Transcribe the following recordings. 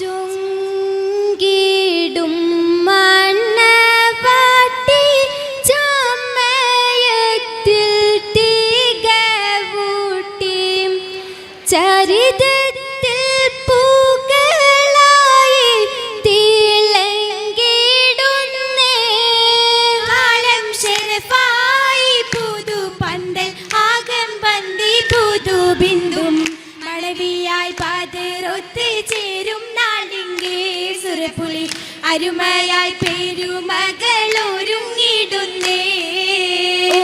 soon അരുമയായി പെരുമകളൊരുങ്ങിടുന്നേ.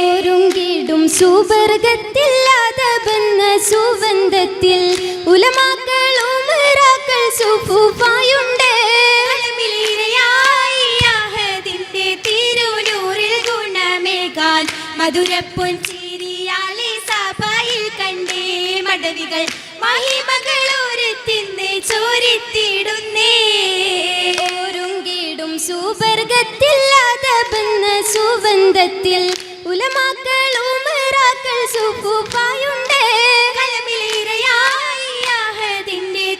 ഒരുങ്ങിടും സുവർഗത്തിൽ അതബെന്ന സുവന്തത്തിൽ ഉലമാക്കൾ ഉമറാക്കൾ സുഫുഫായുണ്ട് മധുരപ്പൊൻ ചിരിയാലെ സഭയിൽ കണ്ടേ. മടവികൾ മഹിമകൾ ഒരു തിന്ന് ചോരിത്തിടുന്നേ. അതബെന്ന സുവന്തത്തിൽ ഉലമാക്കൾ ഉമറാക്കൾ സുഖുപായുണ്ട്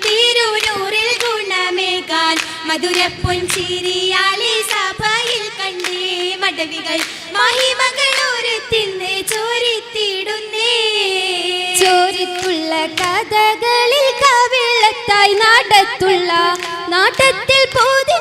തിരുനൂറിൽ ഗുണമേകാൻ മധുരപ്പൊൻ ചിരിയാലെ സഭയിൽ കണ്ടേ. മടവികൾ മഹിമകൾ ഒരു തിന്ന് ചോരിത്തിടുന്നേ. ചോരിത്തുള്ള കഥകളിൽ കവിളത്തായി നാടത്തുള്ള നാട്ടത്തിൽ പോതിനുള്ള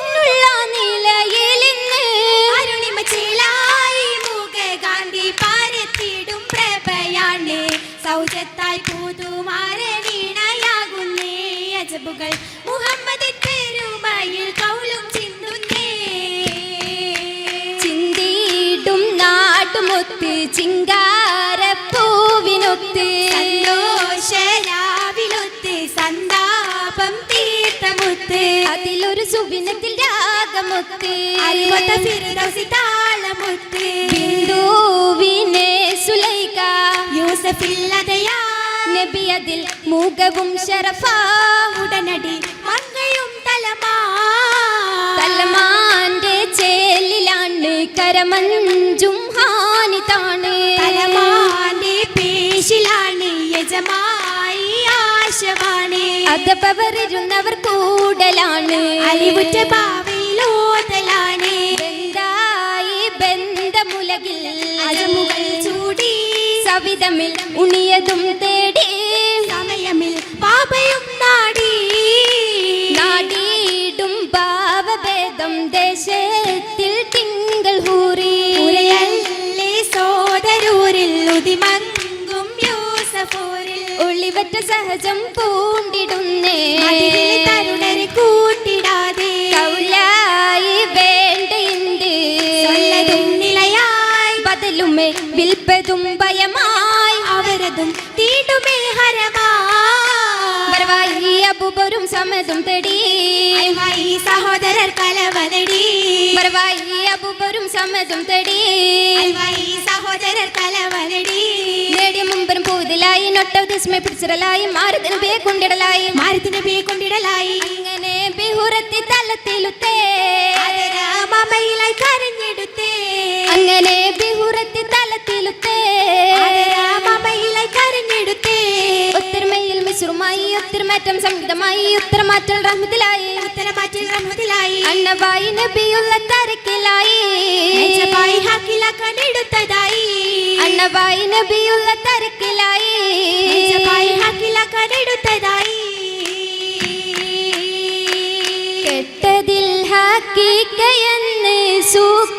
നാട്ടുമൊത്ത് ചിങ്കാരപ്പൂവിനൊത്ത്. സന്തോഷരാവിലൊത്ത് സന്താപം തീർത്ഥമുത്ത്. അതിലൊരു സുവിനത്തിൽ രാഗമൊത്ത്. അൽമത ഫിർദൗസി താളമുത്ത്. ബിന്ദുവിനെ സുലൈക യൂസഫില്ലതയാ നബി അതിൽ മുഖവും ശരഫാ ഉടനടി. തലമാന്റെ ചേലിലാണ് കരമഞ്ചും ഹാനിതാണ്. തലമാന്റെ പേശിലാണ് യജമായി ആശവാണ് അതപ്പവരിരുന്നവർ കൂടലാണ്. അലിവുറ്റ പാവയിലോതലാണ് ബന്ധായി ബന്ധമുലകിൽ അജമുകൾ ചൂടി. സവിതമിൽ ഉണിയതും തേടി ഒളിവറ്റ സഹജം പൂണ്ടിടുന്നേ. തരുണരെ കൂട്ടിടാതെ. കൗലായി വേണ്ടയുണ്ട് നിലയായി. ബദലുമേ വിൽപ്പതും ഭയമായി. അവരതും തീണ്ടുമേ ഹരമാ സമതും തേടി. ഈ സഹോദരർ കലവനടി വരവായി അബുബരും സമദും തേടി. ഈ സഹോദരർ കലവനടി നേടിയ മുമ്പരും പൂതിലായി നൊട്ട വിസ്മയ പിടിച്ചിടലായി മാറുതിന് ബേ കൊണ്ടിടലായി. മാരത്തിന് പേ കൊണ്ടിടലായി. അങ്ങനെ ബിഹുറത്തി തലത്തിലുത്തേ. മമയിലായി കരഞ്ഞെടുത്തേ. അങ്ങനെ ബിഹുറത്തി തലത്തിലുത്തേ ഒത്തൊരുമയിൽ ഉത്തരമാറ്റം സംഗീതമായി ഉത്തരമാറ്റം റഹ്മത്തിലായി. ഉത്തരമാറ്റം റഹ്മത്തിലായി. അന്നവായി നബിയുള്ള തരക്കിലായി. നജബായി ഹാക്കിലാക്കാൻ എടുത്തതായി. അന്നവായി നബിയുള്ള തരക്കിലായി. നജബായി ഹാക്കിലാക്കാൻ എടുത്തതായി. കെട്ടതിൽ ഹക്കീക്കയെന്ന് സൂക്കിനാക്കി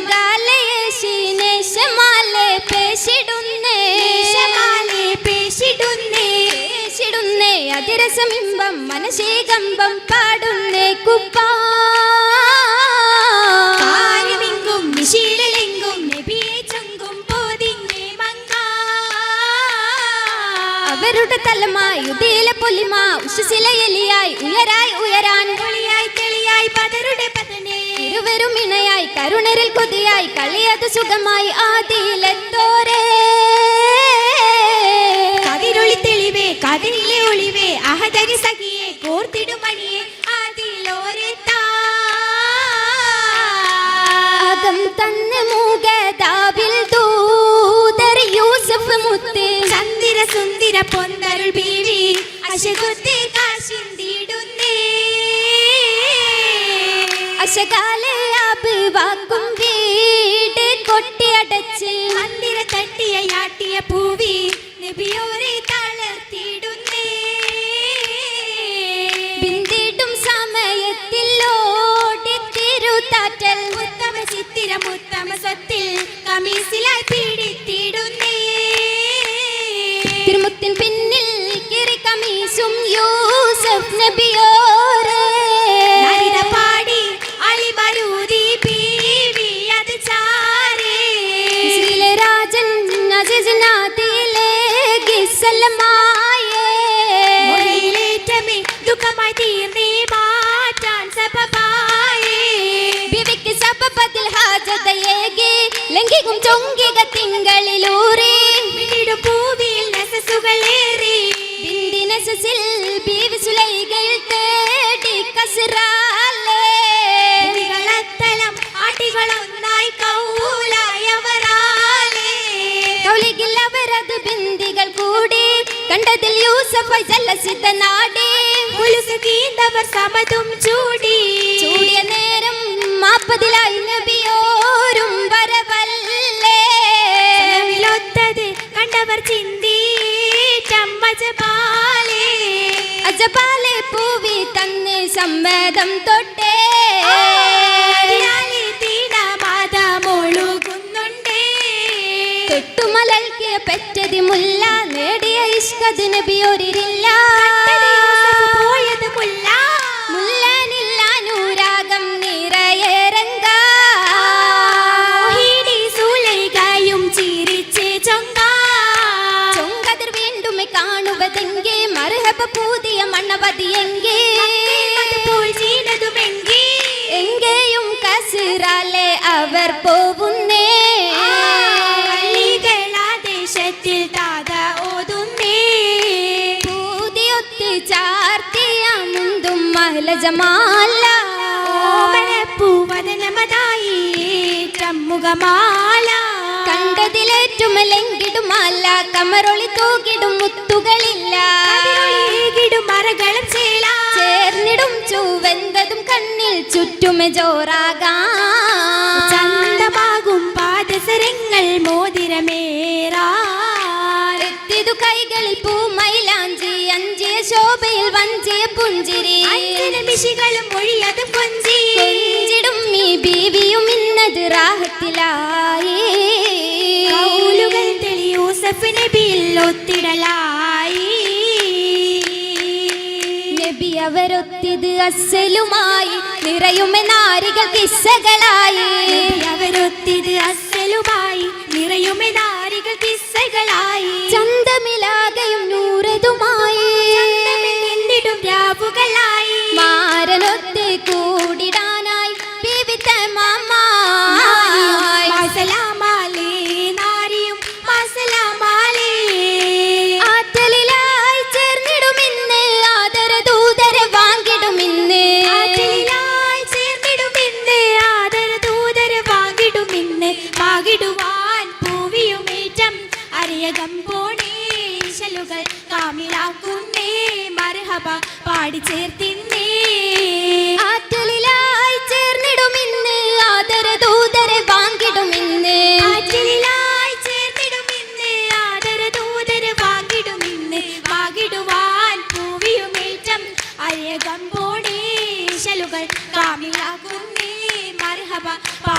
ഗാലേ ശീനേശമാലേ പേശിടുന്നേ. പേശിടുന്നേ. പാടുന്നേ കുപ്പാ. അവരുടെ തലമായി പൊലിമ ഉശിസില എലിയായി ഉയരായി ഉയരാൻ പൊളിയായി തെളിയായി പത ഇരുവരും ഇണയായി കരുണരിൽ കൊതിയായി കളിയത് സുഖമായി ആദിയിലെത്തോരേ. കതിരൊളി തെളിവേ കതിരിലെ ഒളിവേ അഹതരി സഖിയെ കോർത്തിടും മണിയെ അതിലോരെത്താ അകം തന്ന് മൂകതാവിൽ ദൂതർ യൂസഫ് മുത്ത്. ചന്ദിര സുന്ദിര പൊന്തരുൾ ബീവി അശകുത്തി കാശിന്തിടുന്നേ അശകാലയാബ് വാക്കും വീട് കൊട്ടിയടച്ച്. മന്ദിര തട്ടിയ യാട്ടിയ പൂവി നബിയോരെ തളർത്തിടുന്നേ ബിന്ദിടും സമയത്തിൽ ഓടിത്തിരുത്താറ്റൽ ഉത്തമ ചിത്തിരം ഉത്തമ സത്തിൽ കമീസിലായി പിടിത്തിടുന്നേ. തിരുമുത്തിൻ പിന്നിൽ കിറി കമീസും യൂസഫ് നബിയോരേ ദുഃഖമായി തീർന്നേ മാറ്റാൻ സബബായേ. ബിബിക്ക് സബബത്തിൽ ഹാജതയേകി ലംഘിക്കും ചൊങ്കിക തിങ്കളിലൂറി. വീടും പൂവിൽ നസസുകളേറി ബിന്ദിനസിൽ ബീവി സുലൈകൾ തേടി കസറാലേ കളത്തലം ആട്ടികളൊന്നായി കൗലായവരാലേ. കൗലികിൽ അവരത് ബിന്ദി കണ്ടതിൽ യൂസഫ് ജലസിത നാടി. കുലുക്ക് കീന്തവർ സമതും ചൂടി. ചൂടിയ നേരം മാപ്പതിലായി നബിയോരും വരവല്ലേ. ചെലവിലൊത്തത് കണ്ടവർ ചിന്തി ചമ്മജപാലേ അജപാലെ പൂവി തന്നെ സമ്മതം തൊട്ടേ. തൊട്ടുമലൽക്കിയ പെറ്റതി മുല്ല ഇഷ്കത് യൂസഫ് പോയത് മുല്ല. മുല്ലനില്ല നൂരാഗം നിറയെ മോഹിനി സുലൈഖയും ചിരിച്ചേ ചൊങ്ക ചൊങ്കതിർ വീണ്ടും കാണുവതെങ്കെ. പൂതിയ എങ്കേയും കസിറാലെ അവർ പോവുന്നേ. മഹലജമാല ഓമനപ്പൂവദനമതായി ചമ്മുകമാല കണ്ടതിലേറ്റും ലംഘിടുമല്ല കമറൊളി തൂകിടും മുത്തുകളില്ല. മരകളും ചേർന്നിടും ചൂവെന്തതും കണ്ണിൽ ചുറ്റുമെ ജോറാകാ. മിഷികളും മൊഴിയതും കൊഞ്ചി കൊഞ്ചിടും ഈ ബീവിയും ഇന്നത് റാഹത്തിലായി കൗലുകൾ തെളി യൂസഫ് നബിയിൽ ഒത്തിടലായി നബി അവരൊത്തിത് അസലുമായി നിറയുമെ നാരികൾ കിസ്സകളായി. അവരൊത്തിത് അസലുമായി നിറയുമെ നാരികൾ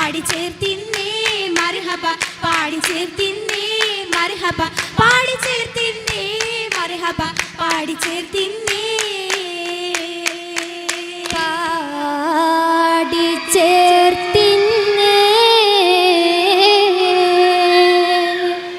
പാടി ചേർത്തിന്നേ മർഹബ പാടി ചേർത്തിന്നേ മർഹബ പാടി ചേർത്തിന്നേ മർഹബ പാടി ചേർത്തിന്നേ പാടി ചേർ